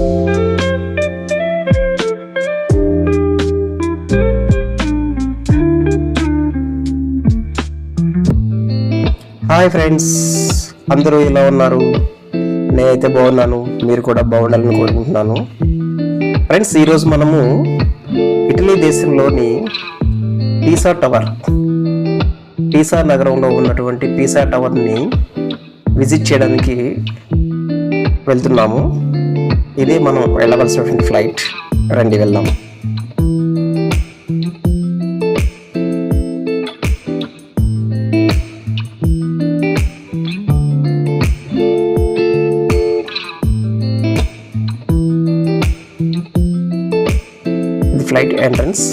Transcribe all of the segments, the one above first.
Hi friends అందరూ ఎలా ఉన్నారు? నేనైతే బాగున్నాను మీరు కూడా బాగుండాలని కోరుకుంటున్నాను. ఫ్రెండ్స్ ఈరోజు మనము ఇటలీ దేశంలోని పీసా టవర్ పీసా నగరంలో ఉన్నటువంటి పీసా టవర్ని విజిట్ చేయడానికి వెళ్తున్నాము. ఇది మనం వెళ్ళవలసినటువంటి ఫ్లైట్ రండి వెళ్దాం. ఇది ఫ్లైట్ ఎంట్రన్స్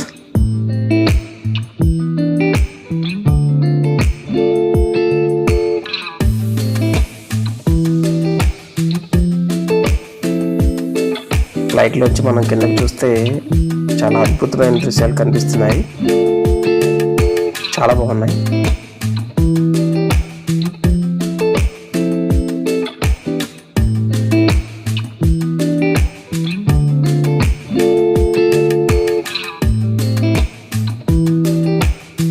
ఫ్లైట్లోంచి మనం కిందకి చూస్తే చాలా అద్భుతమైన దృశ్యాలు కనిపిస్తున్నాయి. చాలా బాగున్నాయి.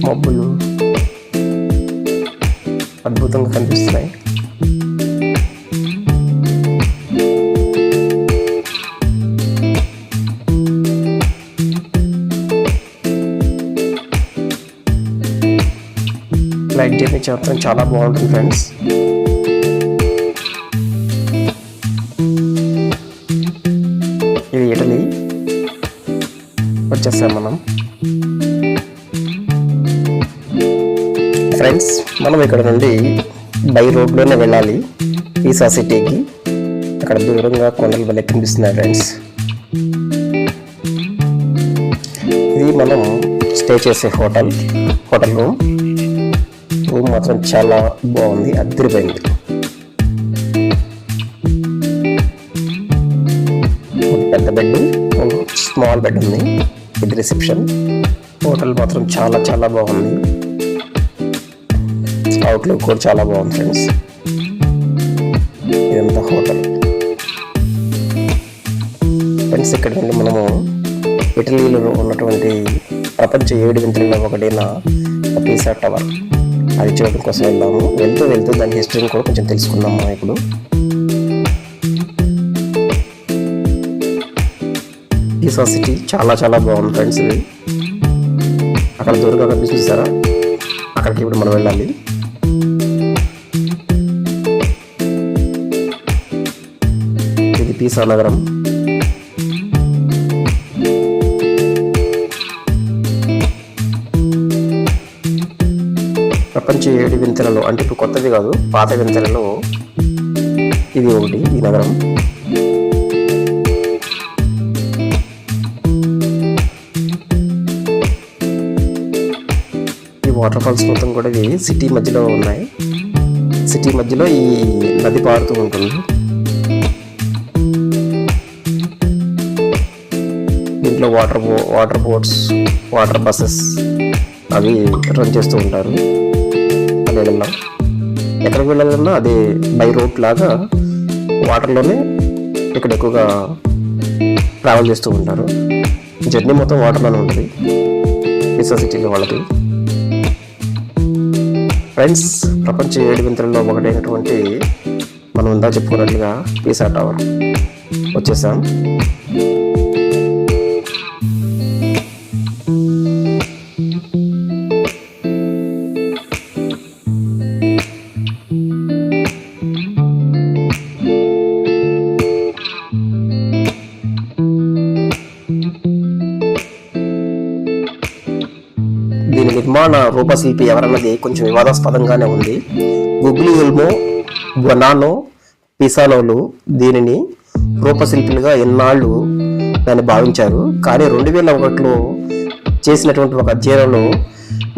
మబ్బులు అద్భుతంగా కనిపిస్తున్నాయి. ఫ్లైట్ జర్నీ చాలా బాగుంటుంది ఫ్రెండ్స్ ఇది ఇటలీ వచ్చేస్తాం మనం. ఫ్రెండ్స్ మనం ఇక్కడ నుండి బై రోడ్లోనే వెళ్ళాలి. పీసా సిటీకి అక్కడ దూరంగా కొండలు వల్ల కనిపిస్తున్నాయి ఫ్రెండ్స్ ఇది మనం స్టే చేసే హోటల్ హోటల్ రూమ్ రూమ్ మాత్రం చాలా బాగుంది అద్దరిపోయింది పెద్ద బెడ్ స్మాల్ బెడ్ ఉంది ఇది రిసెప్షన్ హోటల్ మాత్రం చాలా చాలా బాగుంది. అవుట్లుక్ కూడా చాలా బాగుంది ఫ్రెండ్స్ ఇదంతా హోటల్ ఫ్రెండ్స్ ఇక్కడ నుండి మనము ఇటలీలో ఉన్నటువంటి ప్రపంచ ఏడు వింతలలో ఒకటైన పీసా టవర్ అది చూడడం కోసం వెళ్దాము వెళ్తూ వెళ్తూ దాని హిస్టరీని కూడా కొంచెం తెలుసుకుందాం మనం ఇప్పుడు. పీసా సిటీ చాలా చాలా బాగుంది ఫ్రెండ్స్ ఇది. అక్కడ దూరంగా కనిపిస్తుంది చూసారా? అక్కడికి ఇప్పుడు మనం వెళ్ళాలి. ఇది పీసా నగరం ప్రపంచ ఏడు వింతలలో అంటే ఇప్పుడు కొత్తది కాదు పాత వింతలలో ఇది ఒకటి ఈ నగరం. ఈ వాటర్ ఫాల్స్ మొత్తం కూడా ఇవి సిటీ మధ్యలో ఉన్నాయి. సిటీ మధ్యలో ఈ నది పారుతూ ఉంటుంది. దీంట్లో water water boats water buses అవి రన్ చేస్తూ ఉంటారు. అదే వెళ్ళాం ఎక్కడికి వెళ్ళాలన్నా అది బై రోడ్ లాగా వాటర్లోనే ఇక్కడ ఎక్కువగా ట్రావెల్ చేస్తూ ఉంటారు. జర్నీ మొత్తం వాటర్లోనే ఉంటుంది. విశ్వ సిటీలో వాళ్ళకి. ఫ్రెండ్స్ ప్రపంచ ఏడు వింతలలో ఒకటైనటువంటి మనం ఇందా చెప్పుకున్నట్లుగా పీసా టవర్ వచ్చేసాం. దీని రూపశిల్పి ఎవరన్నది కొంచెం వివాదాస్పదంగానే ఉంది. గుగ్లియుల్మో బనానో పిసానోలు దీనిని రూపశిల్పులుగా ఎన్నాళ్ళు దాన్ని భావించారు. కానీ రెండు వేల ఒకటిలో చేసినటువంటి ఒక అధ్యయనంలో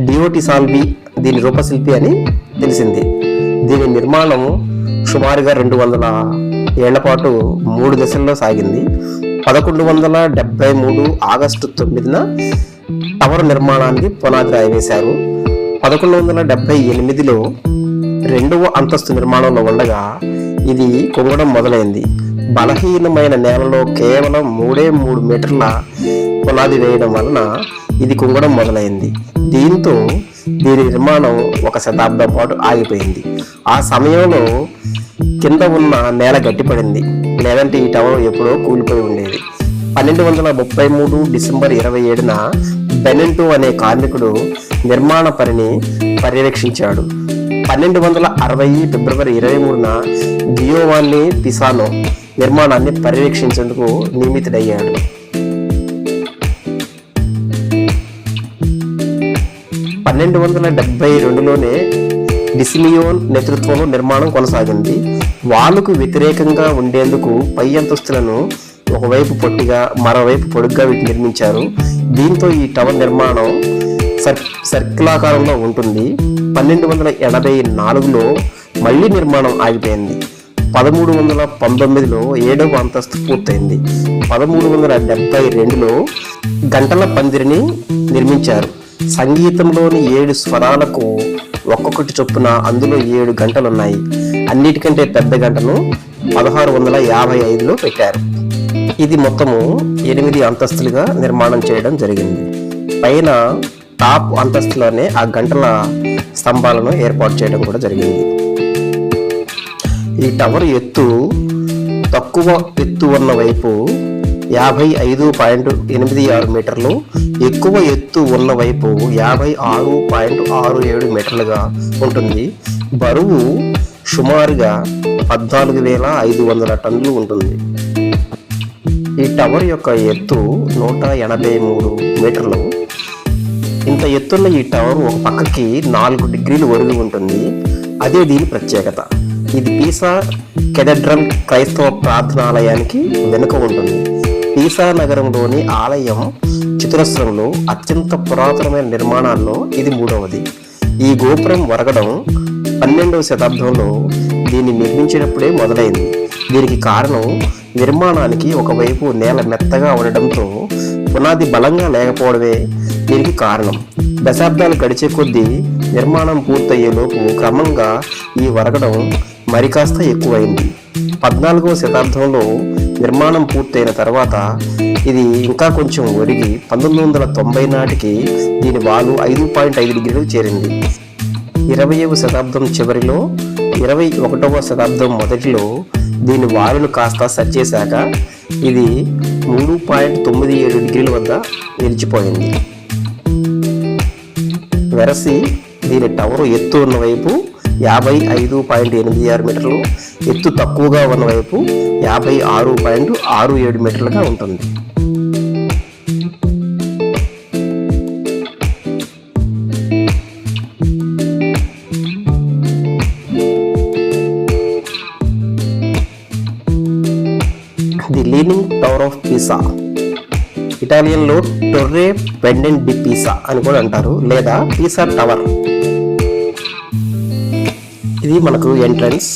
డియోటి సాల్వి దీని రూపశిల్పి అని తెలిసింది. దీని నిర్మాణం సుమారుగా రెండు వందల ఏళ్ళ పాటు మూడు దశల్లో సాగింది. పదకొండు వందల డెబ్బై మూడు ఆగస్టు తొమ్మిదిన టవర్ నిర్మాణానికి పునాది రాయి వేశారు పదకొండు వందల డెబ్బై ఎనిమిదిలో రెండవ అంతస్తు నిర్మాణంలో ఉండగా ఇది కుంగడం మొదలైంది. బలహీనమైన నేలలో కేవలం మూడే మూడు మీటర్ల పునాది వేయడం వలన ఇది కుంగడం మొదలైంది. దీంతో దీని నిర్మాణం ఒక శతాబ్దం పాటు ఆగిపోయింది. ఆ సమయంలో కింద ఉన్న నేల గట్టిపడింది. లేదంటే ఈ టవర్ ఎప్పుడో కూలిపోయి ఉండేది. పన్నెండు వందల ముప్పై మూడు డిసెంబర్ ఇరవై ఏడున బెనెంటో అనే కార్మికుడు నిర్మాణ పనిని పర్యవేక్షించాడు పన్నెండు వందల అరవై ఫిబ్రవరి ఇరవై మూడున జియోవాన్ని పిసానో నిర్మాణాన్ని పర్యవేక్షించేందుకు నియమితుడయ్యాడు. పన్నెండు వందల డెబ్బై రెండులోనే డిసిలియోన్ నేతృత్వంలో నిర్మాణం కొనసాగింది. వాలుకు వ్యతిరేకంగా ఉండేందుకు పై అంతస్తులను ఒకవైపు పొట్టిగా మరోవైపు పొడుగ్గా నిర్మించారు. దీంతో ఈ టవర్ నిర్మాణం సర్ సర్కిలాకారంలో ఉంటుంది. పన్నెండు వందల ఎనభై నాలుగులో మళ్ళీ నిర్మాణం ఆగిపోయింది. పదమూడు వందల పంతొమ్మిదిలో ఏడవ అంతస్తు పూర్తయింది. పదమూడు వందల డెబ్బై రెండులో గంటల పందిరిని నిర్మించారు. సంగీతంలోని ఏడు స్వరాలకు ఒక్కొక్కటి చొప్పున అందులో ఏడు గంటలున్నాయి. అన్నిటికంటే పెద్ద గంటను పదహారు వందల యాభై ఐదులో పెట్టారు. ఇది మొత్తము ఎనిమిది అంతస్తులుగా నిర్మాణం చేయడం జరిగింది. పైన టాప్ అంతస్తులోనే ఆ గంటల స్తంభాలను ఏర్పాటు చేయడం కూడా జరిగింది. ఈ టవర్ ఎత్తు తక్కువ ఎత్తు ఉన్న వైపు యాభై ఐదు పాయింట్ ఎనిమిది ఆరు మీటర్లు ఎక్కువ ఎత్తు ఉన్న వైపు యాభై ఆరు పాయింట్ ఆరు ఏడు మీటర్లుగా ఉంటుంది. బరువు సుమారుగా పద్నాలుగు వేల ఐదు వందల టన్నులు ఉంటుంది. ఈ టవర్ యొక్క ఎత్తు నూట ఎనభై మూడు మీటర్లు. ఇంత ఎత్తున్న ఈ టవర్ ఒక పక్కకి నాలుగు డిగ్రీలు ఒరిగి ఉంటుంది. అదే దీని ప్రత్యేకత. ఇది పీసా కెథడ్రల్ క్రైస్తవ ప్రార్థనాలయానికి వెనుక ఉంటుంది. పీసా నగరంలోని ఆలయం చతురస్రంలో అత్యంత పురాతనమైన నిర్మాణాల్లో ఇది మూడవది. ఈ గోపురం వరగడం పన్నెండవ శతాబ్దంలో దీన్ని నిర్మించినప్పుడే మొదలైంది. దీనికి కారణం నిర్మాణానికి ఒకవైపు నేల మెత్తగా ఉండడంతో పునాది బలంగా లేకపోవడమే దీనికి కారణం. దశాబ్దాలు గడిచే కొద్దీ నిర్మాణం పూర్తయ్యేలోపు క్రమంగా ఈ వరగడం మరి కాస్త ఎక్కువైంది. పద్నాలుగవ శతాబ్దంలో నిర్మాణం పూర్తయిన తర్వాత ఇది ఇంకా కొంచెం ఒరిగి పంతొమ్మిది వందల తొంభై నాటికి దీని వాలు ఐదు పాయింట్ ఐదు డిగ్రీలు చేరింది. ఇరవయవ శతాబ్దం చివరిలో ఇరవై ఒకటవ శతాబ్దం మొదటిలో దీని వాయులు కాస్త సరిచేశాక ఇది మూడు పాయింట్ తొమ్మిది ఏడు డిగ్రీల వద్ద నిలిచిపోయింది. వెరసి దీని టవర్ ఎత్తు ఉన్న వైపు యాభై ఐదు పాయింట్ ఎనిమిది ఆరు మీటర్లు ఎత్తు తక్కువగా ఉన్న వైపు యాభై ఆరు పాయింట్ ఆరు ఏడు మీటర్లుగా ఉంటుంది. పిసా ఇటాలియన్లో టొర్రే పెండెంట్ డి పిసా అని కూడా అంటారు లేదా పీసా టవర్ ఇది మనకు ఎంట్రన్స్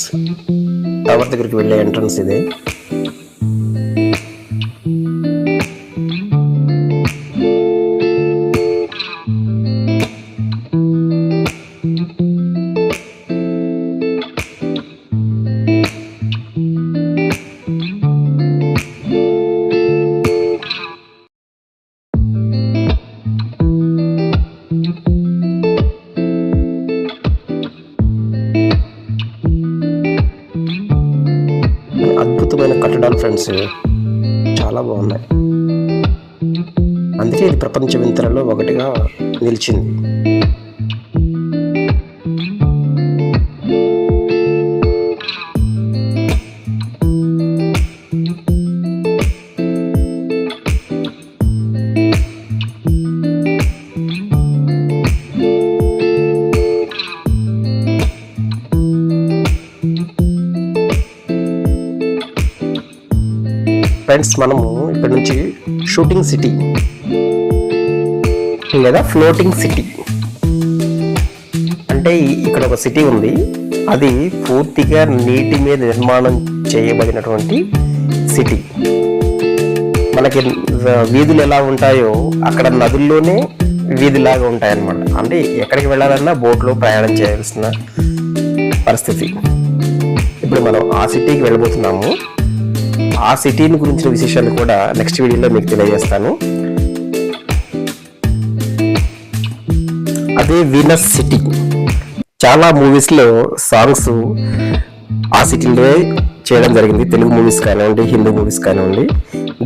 టవర్ దగ్గరికి వెళ్ళే ఎంట్రన్స్ ఇది. కట్టడాలు చాలా బాగున్నాయి. అందుకే ఇది ప్రపంచ వింతలలో ఒకటిగా నిలిచింది. ఫ్రెండ్స్ మనము ఇక్కడ నుంచి షూటింగ్ సిటీ లేదా ఫ్లోటింగ్ సిటీ. అంటే ఇక్కడ ఒక సిటీ ఉంది. అది పూర్తిగా నీటి మీద నిర్మాణం చేయబడినటువంటి సిటీ. మనకి వీధులు ఎలా ఉంటాయో అక్కడ నదుల్లోనే వీధిలాగా ఉంటాయి అన్నమాట అంటే ఎక్కడికి వెళ్ళాలన్నా బోట్లో ప్రయాణం చేయాల్సిన పరిస్థితి. ఇప్పుడు మనం ఆ సిటీకి వెళ్ళబోతున్నాము. ఆ సిటీని గురించిన విశేషాలు కూడా నెక్స్ట్ వీడియోలో మీకు తెలియజేస్తాను. అదే వీనస్ సిటీ చాలా మూవీస్లో సాంగ్స్ ఆ సిటీలో చేయడం జరిగింది. తెలుగు మూవీస్ కానివ్వండి హిందీ మూవీస్ కానివ్వండి.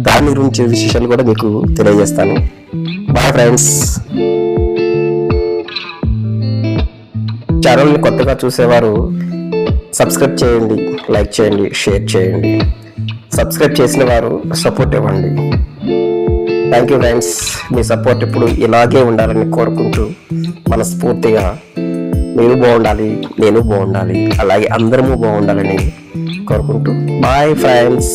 దాని గురించి విశేషాలు కూడా మీకు తెలియజేస్తాను. బాయ్ ఫ్రెండ్స్ ఛానల్ని కొత్తగా చూసేవారు సబ్స్క్రైబ్ చేయండి లైక్ చేయండి షేర్ చేయండి. సబ్స్క్రైబ్ చేసిన వారు సపోర్ట్ ఇవ్వండి. థ్యాంక్ యూ ఫ్రెండ్స్ మీ సపోర్ట్ ఇప్పుడు ఇలాగే ఉండాలని కోరుకుంటూ మనస్ఫూర్తిగా మీరు బాగుండాలి నేను బాగుండాలి అలాగే అందరము బాగుండాలని కోరుకుంటూ. Bye friends